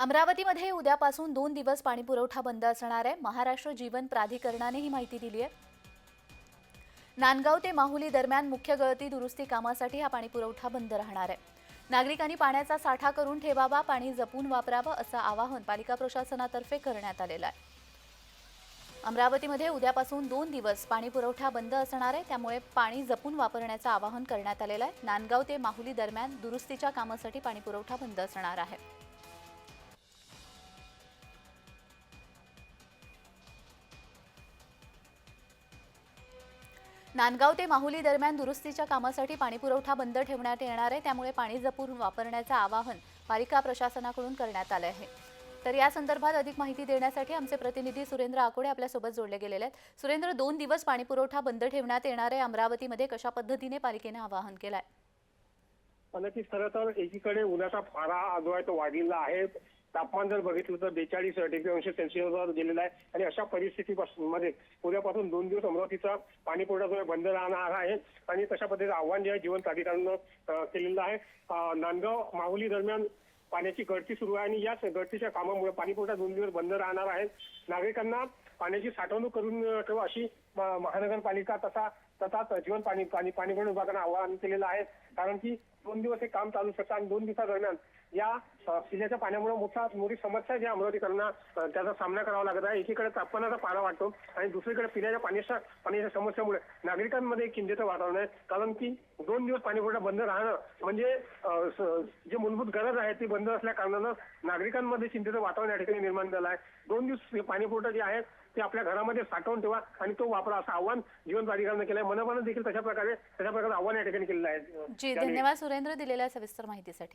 अमरावतीमध्ये उद्यापासून दोन दिवस पाणीपुरवठा बंद असणार आहे. महाराष्ट्र जीवन प्राधिकरणाने ही माहिती दिली आहे. नांदगाव ते माहुली दरम्यान मुख्य गळती दुरुस्ती कामासाठी हा पाणीपुरवठा बंद राहणार आहे. नागरिकांनी पाण्याचा साठा करून ठेवावा पाणी जपून वापरावं असं आवाहन पालिका प्रशासनातर्फे करण्यात आलेलं आहे. अमरावतीमध्ये उद्यापासून दोन दिवस पाणीपुरवठा बंद असणार आहे. त्यामुळे पाणी जपून वापरण्याचं आवाहन करण्यात आलेलं आहे. नांदगाव ते माहुली दरम्यान दुरुस्तीच्या कामासाठी पाणीपुरवठा बंद असणार आहे. नांदगाव ते माहुली दरम्यान दुरुस्तीच्या कामासाठी पाणीपुरवठा बंद ठेवण्यात येणार आहे. त्यामुळे पाणी जपून वापरण्याचं आवाहन पालिका प्रशासनाकडून करण्यात आलं आहे. तर या संदर्भात अधिक माहिती देण्यासाठी आमचे प्रतिनिधी सुरेंद्र आकोडे आपल्यासोबत जोडले गेलेले आहेत. सुरेंद्र दोन दिवस पाणीपुरवठा बंद ठेवण्यात येणार आहे. अमरावतीमध्ये कशा पद्धतीने पालिकेने आवाहन केलं आहे नक्कीच खरं तर एकीकडे उन्हाचा पारा जो आहे तो वाढलेला आहे. तापमान जर बघितलं तर बेचाळीस डिग्री अंश सेल्सिअसवर गेलेला आहे. आणि अशा परिस्थितीपासून मध्ये उद्यापासून दोन दिवस अमरावतीचा पाणी पुरवठा जो बंद राहणार आहे. आणि तशा पद्धतीचं आव्हान जे आहे जीवन प्राधिकरणानं केलेलं आहे. नांदगाव माहुली दरम्यान पाण्याची गळती सुरू आहे आणि याच गळतीच्या कामामुळे पाणी पुरवठा दोन दिवस बंद राहणार आहे. नागरिकांना पाण्याची साठवणूक करून ठेवा अशी महानगरपालिका तसा तसाच जीवन पाणी पाणी पाणी विभागानं आवाहन केलेलं आहे. कारण की दोन दिवस हे काम चालू शकतं आणि दोन दिवसादरम्यान या अं, पिण्याच्या पाण्यामुळे मोठा मोठी समस्या जी अमरावतीकरांना त्याचा सामना करावा लागत आहे. एकीकडे तापमानाचा पारा वाढतो आणि दुसरीकडे पिण्याच्या पाण्याच्या पाण्याच्या समस्यामुळे नागरिकांमध्ये किंमतीचं चिंतेचं वातावरण आहे. कारण की दोन दिवस पाणी पुरवठा बंद राहणं म्हणजे जे जी मूलभूत गरज आहे ती बंद असल्या कारणानं नागरिकांमध्ये चिंतेचं वातावरण या ठिकाणी निर्माण झालं आहे. दोन दिवस हे पाणी पुरवठा जे आहे ते आपल्या घरामध्ये साठवून ठेवा आणि तो वाप असं आव्हान जीवन प्राधिकरणानं केलं आहे मनपानं देखील तशा प्रकारे तशा प्रकारे आव्हान या ठिकाणी केलेलं आहे. जी धन्यवाद सुरेंद्र दिलेल्या सविस्तर माहितीसाठी.